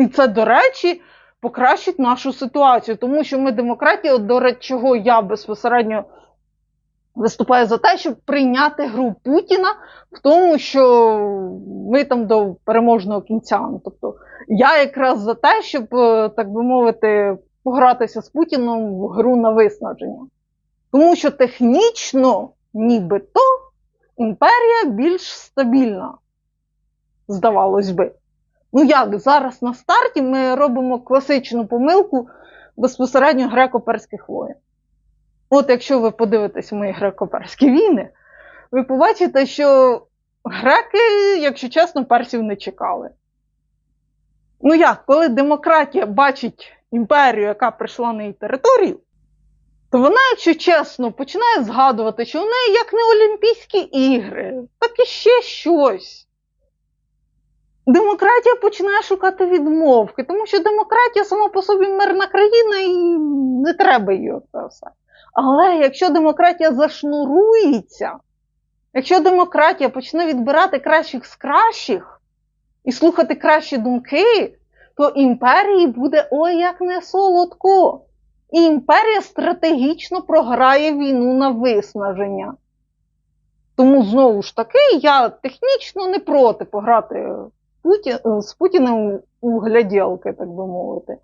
І це, до речі, покращить нашу ситуацію, тому що ми демократія, до речі, чого я безпосередньо виступаю за те, щоб прийняти гру Путіна в тому, що ми там до переможного кінця. Ну, Тобто я якраз за те, щоб, е, так би мовити, погратися з Путіном в гру на виснаження. Тому що технічно, нібито, імперія більш стабільна, здавалось би. Ну як зараз на старті ми робимо класичну помилку безпосередньо греко-перських воєн. От якщо ви подивитесь мої греко-перські війни, ви побачите, що греки, якщо чесно, персів не чекали. Ну як, коли демократія бачить імперію, яка прийшла на її територію, то вона, якщо чесно, починає згадувати, що в неї як не Олімпійські ігри, так і ще щось. Демократія починає шукати відмовки, тому що демократія сама по собі мирна країна і не треба її це все. Але якщо демократія зашнурується, якщо демократія почне відбирати кращих з кращих і слухати кращі думки, то імперії буде ой як не солодко. І імперія стратегічно програє війну на виснаження. Тому знову ж таки, я технічно не проти пограти Путі... з Путіним у гляділки, так би мовити,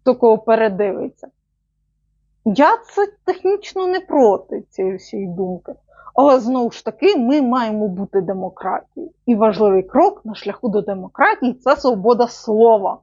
хто кого передивиться. Я це технічно не проти цієї всієї думки. Але знову ж таки, ми маємо бути демократією. І важливий крок на шляху до демократії це свобода слова.